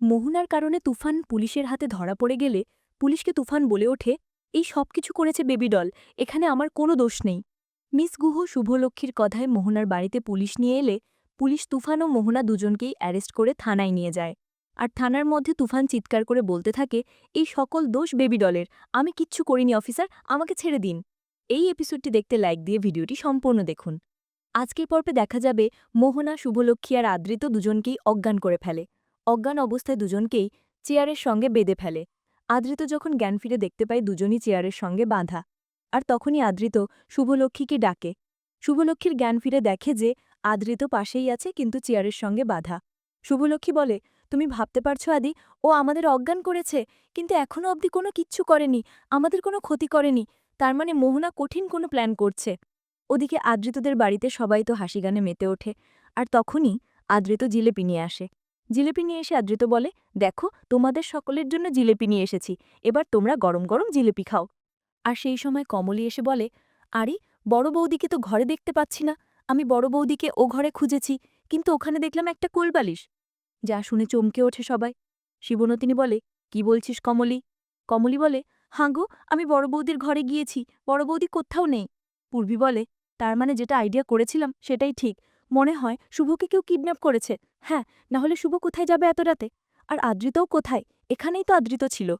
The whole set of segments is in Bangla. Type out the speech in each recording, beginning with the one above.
মোহনার কারণে তুফান পুলিশের হাতে ধরা পড়ে গেলে পুলিশকে তুফান বলে ওঠে, এই সব কিছু করেছে বেবি ডল, এখানে আমার কোনো দোষ নেই। মিস গুহ শুভলক্ষ্মীর কথায় মোহনার বাড়িতে পুলিশ নিয়ে এলে পুলিশ তুফান ও মোহনা দুজনকেই অ্যারেস্ট করে থানায় নিয়ে যায়। আর থানার মধ্যে তুফান চিৎকার করে বলতে থাকে, এই সকল দোষ বেবি ডলের, আমি কিচ্ছু করিনি, অফিসার, আমাকে ছেড়ে দিন। এই এপিসোডটি দেখতে লাইক দিয়ে ভিডিওটি সম্পূর্ণ দেখুন। আজকের পর্বে দেখা যাবে মোহনা, শুভলক্ষ্মী আর আদৃত দুজনকেই অজ্ঞান করে ফেলে। অজ্ঞান অবস্থায় দুজনকেই চেয়ারের সঙ্গে বেঁধে ফেলে। আদৃত যখন জ্ঞান ফিরে দেখতে পায়, দুজনই চেয়ারের সঙ্গে বাঁধা। আর তখনই আদৃত শুভলক্ষ্মীকে ডাকে। শুভলক্ষ্মীর জ্ঞান ফিরে দেখে যে আদৃত পাশেই আছে, কিন্তু চেয়ারের সঙ্গে বাঁধা। শুভলক্ষ্মী বলে, তুমি ভাবতে পারছ আদি, ও আমাদের অজ্ঞান করেছে, কিন্তু এখনও অবধি কোনো কিচ্ছু করেনি, আমাদের কোনো ক্ষতি করেনি, তার মানে মোহনা কঠিন কোনো প্ল্যান করছে। ওদিকে আদৃতদের বাড়িতে সবাই তো হাসি গানে মেতে ওঠে, আর তখনই আদৃত জিলেপি নিয়ে আসে। জিলেপি নিয়ে এসে আদৃত বলে, দেখো, তোমাদের সকলের জন্য জিলেপি নিয়ে এসেছি, এবার তোমরা গরম গরম জিলেপি খাও। আর সেই সময় কমলি এসে বলে, আরে, বড় বৌদিকে তো ঘরে দেখতে পাচ্ছি না, আমি বড় বৌদিকে ও ঘরে খুঁজেছি, কিন্তু ওখানে দেখলাম একটা কোলবালিশ। যা শুনে চমকে ওঠে সবাই। শিবনতিনী বলে, কি বলছিস কমলি? কমলি বলে হাঁগো আমি বড় বৌদির ঘরে গিয়েছি, বড় বৌদি কোথাও নেই। পূর্বী বলে, তার মানে যেটা আইডিয়া করেছিলাম সেটাই ঠিক মনে হয় শুভকে কেউ কিডন্যাপ করেছে। হ্যাঁ নাহলে শুভ কোথায় যাবে এত রাতে? আর আদৃতও কোথায়? এখানেই তো আদৃত ছিল।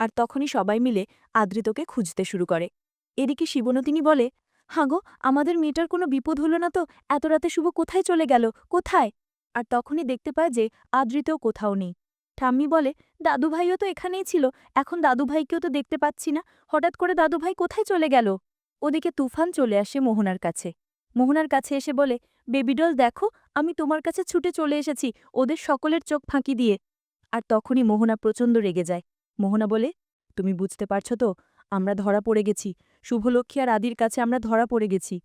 আর তখনই সবাই মিলে আদৃতকে খুঁজতে শুরু করে। এদিকে শিবনতিনী বলে হাঁগো আমাদের মেয়েটার কোনো বিপদ হলো না তো? এত রাতে শুভ কোথায় চলে গেল? কোথায়? আর তখনই দেখতে পায় যে আদৃতও কোথাও নেই। ঠাম্মি বলে, দাদুভাইও তো এখানেই ছিল। এখন দাদুভাইকেও তো দেখতে পাচ্ছি না। হঠাৎ করে দাদুভাই কোথায় চলে গেল? ওদিকে তুফান চলে আসে মোহনার কাছে। মোহনার কাছে এসে বলে বেবিডল দেখো, আমি তোমার কাছে ছুটে চলে এসেছি, ওদের সকলের চোখ ফাঁকি দিয়ে। আর তখনই মোহনা প্রচণ্ড রেগে যায়। মোহনা বলে, তুমি বুঝতে পারছ তো, আমরা ধরা পড়ে গেছি। শুভলক্ষ্মী আর আদির কাছে আমরা ধরা পড়ে গেছি।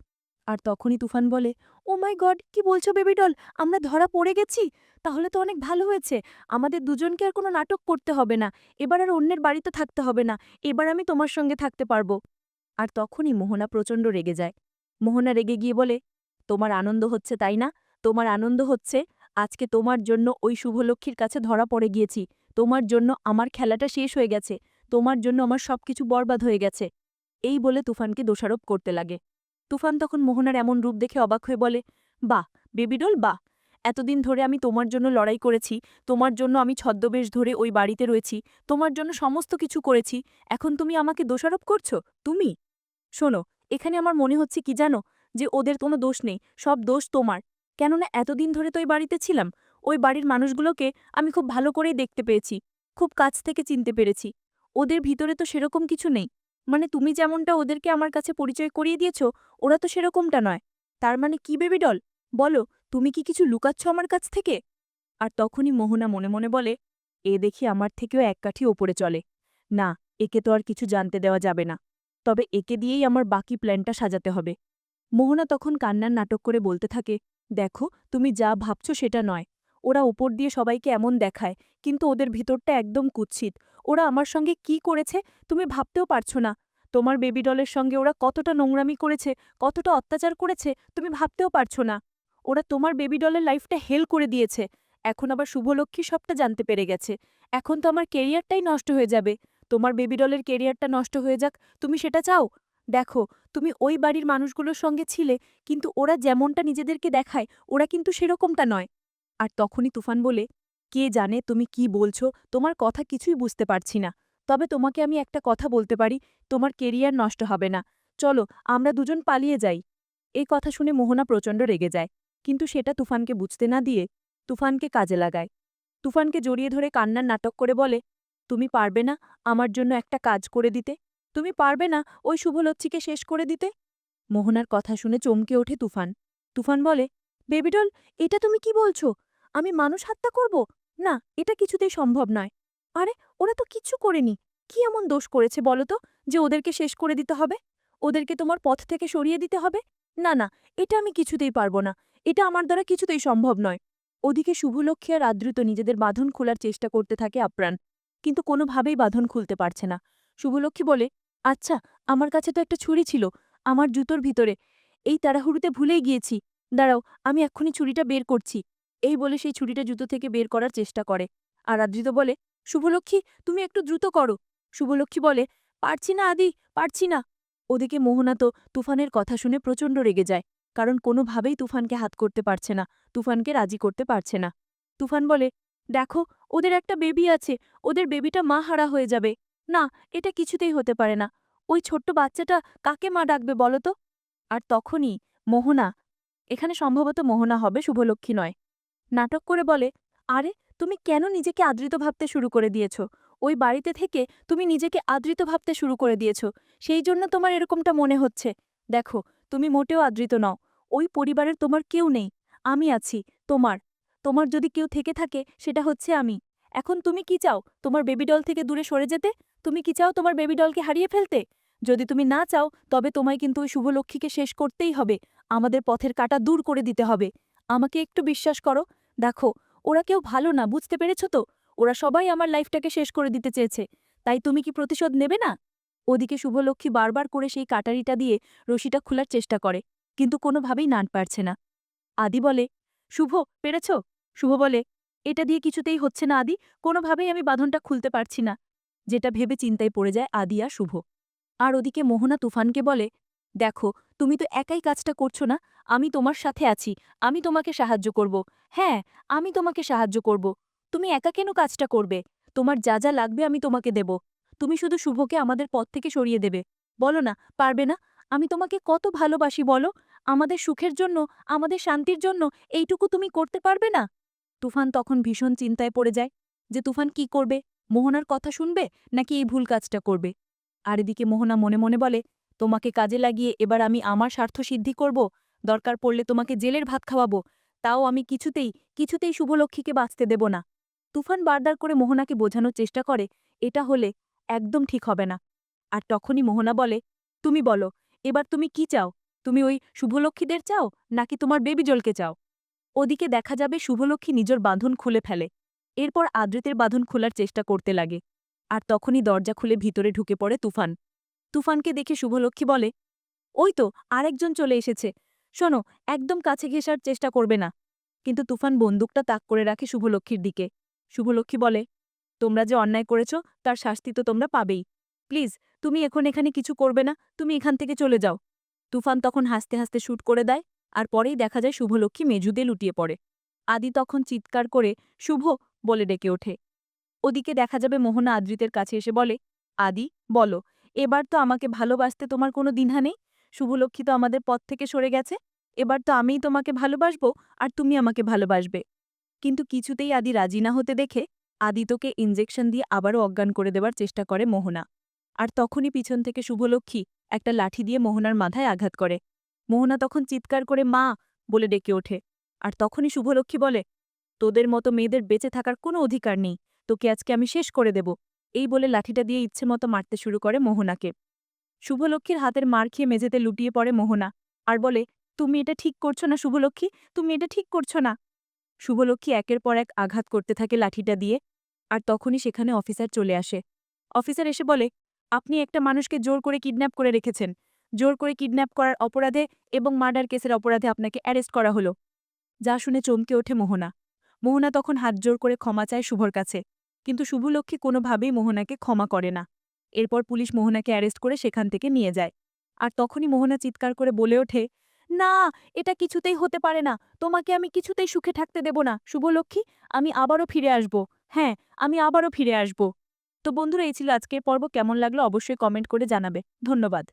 আর তখনই তুফান বলে ও মাই গড কি বলছো বেবিডল আমরা ধরা পড়ে গেছি? তাহলে তো অনেক ভালো হয়েছে। আমাদের দুজনকে আর কোনো নাটক করতে হবে না। এবার আর অন্যের বাড়িতে থাকতে হবে না। এবার আমি তোমার সঙ্গে থাকতে পারব। আর তখনই মোহনা প্রচণ্ড রেগে যায়। মোহনা রেগে গিয়ে বলে তোমার আনন্দ হচ্ছে, তাই না? তোমার আনন্দ হচ্ছে, আজকে তোমার জন্য ওই শুভলক্ষ্মীর কাছে ধরা পড়ে গিয়েছি। তোমার জন্য আমার খেলাটা শেষ হয়ে গেছে। তোমার জন্য আমার সবকিছু বরবাদ হয়ে গেছে। এই বলে তুফানকে দোষারোপ করতে লাগে। তুফান তখন মোহনার এমন রূপ দেখে অবাক হয়ে বলে, বাহ বেবিডল বাহ! এতদিন ধরে আমি তোমার জন্য লড়াই করেছি, তোমার জন্য আমি ছদ্মবেশ ধরে ওই বাড়িতে রয়েছি, তোমার জন্য সমস্ত কিছু করেছি, এখন তুমি আমাকে দোষারোপ করছ? তুমি? শোনো, এখানে আমার মনে হচ্ছে কি জানো? যে ওদের কোনো দোষ নেই, সব দোষ তোমার। কেননা এতদিন ধরে তো ওই বাড়িতে ছিলাম, ওই বাড়ির মানুষগুলোকে আমি খুব ভালো করেই দেখতে পেয়েছি, খুব কাছ থেকে চিনতে পেরেছি। ওদের ভিতরে তো সেরকম কিছু নেই। মানে তুমি যেমনটা ওদেরকে আমার কাছে পরিচয় করিয়ে দিয়েছ, ওরা তো সেরকমটা নয়। তার মানে কি বেবি ডল? বলো, তুমি কি কিছু লুকাচ্ছ আমার কাছ থেকে? আর তখনই মোহনা মনে মনে বলে, এ দেখি আমার থেকেও এক কাঠি ওপরে চলে। না, একে তো আর কিছু জানতে দেওয়া যাবে না। তবে একে দিয়েই আমার বাকি প্ল্যানটা সাজাতে হবে। মোহনা তখন কান্নার নাটক করে বলতে থাকে, দেখো, তুমি যা ভাবছ সেটা নয়। ওরা ওপর দিয়ে সবাইকে এমন দেখায়, কিন্তু ওদের ভিতরটা একদম কুৎসিত। ওরা আমার সঙ্গে কি করেছে তুমি ভাবতেও পারছ না। তোমার বেবি ডলের সঙ্গে ওরা কতটা নোংরামি করেছে, কতটা অত্যাচার করেছে, তুমি ভাবতেও পারছ না। ওরা তোমার বেবি ডলের লাইফটা হেল করে দিয়েছে। এখন আবার শুভলক্ষ্মী সবটা জানতে পেরে গেছে। এখন তো আমার কেরিয়ারটাই নষ্ট হয়ে যাবে। তোমার বেবি ডলের কেরিয়ারটা নষ্ট হয়ে যাক, তুমি সেটা চাও? দেখো, তুমি ওই বাড়ির মানুষগুলোর সঙ্গে ছিলে, কিন্তু ওরা যেমনটা নিজেদেরকে দেখায়, ওরা কিন্তু সেরকমটা নয়। আর তখনই তুফান বলে, কে জানে তুমি কি বলছো? তোমার কথা কিছুই বুঝতে পারছি না। তবে তোমাকে আমি একটা কথা বলতে পারি, তোমার কেরিয়ার নষ্ট হবে না। চলো, আমরা দুজন পালিয়ে যাই। এই কথা শুনে মোহনা প্রচণ্ড রেগে যায়, কিন্তু সেটা তুফানকে বুঝতে না দিয়ে তুফানকে কাজে লাগায়। তুফানকে জড়িয়ে ধরে কান্নার নাটক করে বলে, তুমি পারবে না আমার জন্য একটা কাজ করে দিতে। তুমি পারবে না ওই শুভলচ্ছিকে শেষ করে দিতে? মোহনার কথা শুনে চমকে ওঠে তুফান। তুফান বলে, বেবিডল, এটা তুমি কি বলছো? আমি মানুষ হত্যা করব? না, এটা কিছুতেই সম্ভব নয়। আরে, ওরা তো কিচ্ছু করেনি। কি এমন দোষ করেছে বলো তো, যে ওদেরকে শেষ করে দিতে হবে? ওদেরকে তোমার পথ থেকে সরিয়ে দিতে হবে? না না, এটা আমি কিছুতেই পারব না। এটা আমার দ্বারা কিছুতেই সম্ভব নয়। ওদিকে শুভলক্ষ্মী আর আদৃত নিজেদের বাঁধন খোলার চেষ্টা করতে থাকে আপ্রাণ। কিন্তু কোনোভাবেই বাঁধন খুলতে পারছে না। শুভলক্ষ্মী বলে আচ্ছা আমার কাছে তো একটা ছুরি ছিল, আমার জুতোর ভিতরে। এই তাড়াহুড়োতে ভুলেই গিয়েছি। দাঁড়াও, আমি এক্ষুনি ছুরিটা বের করছি। এই বলে সেই ছুরিটা জুতো থেকে বের করার চেষ্টা করে। আর আদ্রিত বলে, শুভলক্ষ্মী, তুমি একটু দ্রুত করো। শুভলক্ষ্মী বলে, পারছি না আদি, পারছি না। ওদিকে মোহনা তো তুফানের কথা শুনে প্রচণ্ড রেগে যায়, কারণ কোনোভাবেই তুফানকে হাত করতে পারছে না, তুফানকে রাজি করতে পারছে না। তুফান বলে, দেখো, ওদের একটা বেবি আছে, ওদের বেবিটা মা হারা হয়ে যাবে। না, এটা কিছুতেই হতে পারে না। ওই ছোট্ট বাচ্চাটা কাকে মা ডাকবে বলো তো? আর তখনই মোহনা, এখানে সম্ভবত মোহনা হবে, শুভলক্ষ্মী নয়, নাটক করে বলে, আরে, তুমি কেন নিজেকে আদৃত ভাবতে শুরু করে দিয়েছ? ওই বাড়িতে থেকে তুমি নিজেকে আদৃত ভাবতে শুরু করে দিয়েছ। সেই জন্য তোমার এরকমটা মনে হচ্ছে। দেখো, তুমি মোটেও আদৃত নও। ওই পরিবারের তোমার কেউ নেই। আমি আছি, তোমার। তোমার যদি কেউ থেকে থাকে, সেটা হচ্ছে আমি। এখন তুমি কি চাও? তোমার বেবি ডল থেকে দূরে সরে যেতে? তুমি কি চাও তোমার বেবি ডলকে হারিয়ে ফেলতে? যদি তুমি না চাও, তবে তোমায় কিন্তু ওই শুভলক্ষ্মীকে শেষ করতেই হবে। আমাদের পথের কাটা দূর করে দিতে হবে। আমাকে একটু বিশ্বাস করো। দেখো, ওরা কেউ ভালো না, বুঝতে পেরেছ তো? ওরা সবাই আমার লাইফটাকে শেষ করে দিতে চেয়েছে। তাই তুমি কি প্রতিশোধ নেবে না? ওদিকে শুভলক্ষ্মী বারবার করে সেই কাটারিটা দিয়ে রশিটা খোলার চেষ্টা করে, কিন্তু কোনোভাবেই নান পারছে না। আদি বলে, শুভ, পেরেছ? শুভ বলে এটা দিয়ে কিছুতেই হচ্ছে না, আদি। কোনোভাবেই আমি বাঁধনটা খুলতে পারছি না। যেটা ভেবে চিন্তায় পড়ে যায় আদি আর শুভ। আর ওদিকে মোহনা তুফানকে বলে, দেখো, তুমি তো একাই কাজটা করছ না, আমি তোমার সাথে আছি, আমি তোমাকে সাহায্য করব। হ্যাঁ আমি তোমাকে সাহায্য করব। তুমি একা কেন কাজটা করবে? তোমার যা যা লাগবে আমি তোমাকে দেব। তুমি শুধু শুভকে আমাদের পথ থেকে সরিয়ে দেবে। বলো না, পারবে না? আমি তোমাকে কত ভালোবাসি বলো? আমাদের সুখের জন্য, আমাদের শান্তির জন্য এইটুকু তুমি করতে পারবে না? তুফান তখন ভীষণ চিন্তায় পড়ে যায় যে তুফান কি করবে? মোহনার কথা শুনবে নাকি এই ভুল কাজটা করবে? আর এদিকে মোহনা মনে মনে বলে, তোমাকে কাজে লাগিয়ে এবার আমি আমার স্বার্থ সিদ্ধি করব, দরকার পড়লে তোমাকে জেলের ভাত খাওয়াবো, তাও আমি কিছুতেই কিছুতেই শুভলক্ষ্মীকে বাঁচতে দেব না। তুফান বারদার করে মোহনাকে বোঝানোর চেষ্টা করে, এটা হলে একদম ঠিক হবে না। আর তখনই মোহনা বলে, তুমি বলো, এবার তুমি কি চাও? তুমি ওই শুভলক্ষ্মীদের চাও নাকি তোমার বেবিজলকে চাও? ওদিকে দেখা যাবে শুভলক্ষ্মী নিজের বাঁধন খুলে ফেলে। এরপর আদ্রিতের বাঁধন খোলার চেষ্টা করতে লাগে। আর তখনই দরজা খুলে ভিতরে ঢুকে পড়ে তুফান। তুফানকে দেখে শুভলক্ষ্মী বলে, ওই তো, আরেকজন চলে এসেছে। শোনো, একদম কাছে ঘেঁষার চেষ্টা করবে না। কিন্তু তুফান বন্দুকটা তাক করে রাখে শুভলক্ষ্মীর দিকে। শুভলক্ষ্মী বলে, তোমরা যে অন্যায় করেছ, তার শাস্তি তো তোমরা পাবেই। প্লিজ, তুমি এখন এখানে কিছু করবে না, তুমি এখান থেকে চলে যাও। তুফান তখন হাসতে হাসতে শ্যুট করে দেয় আর পরেই দেখা যায় শুভলক্ষ্মী মেজুদে লুটিয়ে পড়ে। আদি তখন চিৎকার করে, শুভ! বলে ডেকে ওঠে। ওদিকে দেখা যাবে মোহনা আদ্রিতের কাছে এসে বলে, আদি, বলো, এবার তো আমাকে ভালোবাসতে তোমার কোনো দিনহা নেই? শুভলক্ষ্মী তো আমাদের পথ থেকে সরে গেছে। এবার তো আমিই তোমাকে ভালোবাসবো আর তুমি আমাকে ভালোবাসবে। কিন্তু কিছুতেই আদি রাজি না হতে দেখে আদিতকে ইঞ্জেকশন দিয়ে আবারও অজ্ঞান করে দেবার চেষ্টা করে মোহনা। আর তখনই পিছন থেকে শুভলক্ষ্মী একটা লাঠি দিয়ে মোহনার মাথায় আঘাত করে। মোহনা তখন চিৎকার করে মা বলে ডেকে ওঠে। আর তখনই শুভলক্ষ্মী বলে, তোদের মতো মেয়েদের বেঁচে থাকার কোনো অধিকার নেই। তোকে আজকে আমি শেষ করে দেব। এই বলে লাঠিটা দিয়ে ইচ্ছে মতো মারতে শুরু করে মোহনাকে। শুভলক্ষ্মীর হাতের মার খেয়ে মেঝেতে লুটিয়ে পড়ে মোহনা আর বলে, তুমি এটা ঠিক করছ না শুভলক্ষ্মী? তুমি এটা ঠিক করছ না? শুভলক্ষ্মী একের পর এক আঘাত করতে থাকে লাঠিটা দিয়ে আর তখনই সেখানে অফিসার চলে আসে। অফিসার এসে বলে, আপনি একটা মানুষকে জোর করে কিডন্যাপ করে রেখেছেন। জোর করে কিডন্যাপ করার অপরাধে এবং মার্ডার কেসের অপরাধে আপনাকে অ্যারেস্ট করা হলো। যা শুনে চমকে ওঠে মোহনা। মোহনা তখন হাত জোর করে ক্ষমা চায় শুভর কাছে। কিন্তু শুভলক্ষ্মী কোনোভাবেই মোহনাকে ক্ষমা করে না। এরপর পুলিশ মোহনাকে অ্যারেস্ট করে সেখান থেকে নিয়ে যায়। আর তখনই মোহনা চিৎকার করে বলে ওঠে, না, এটা কিছুতেই হতে পারে না। তোমাকে আমি কিছুতেই সুখে থাকতে দেব না। শুভলক্ষ্মী, আমি আবারও ফিরে আসব। হ্যাঁ আমি আবারও ফিরে আসব। তো বন্ধুরা, এই ছিল আজকের পর্ব। কেমন লাগল অবশ্যই কমেন্ট করে জানাবে। ধন্যবাদ।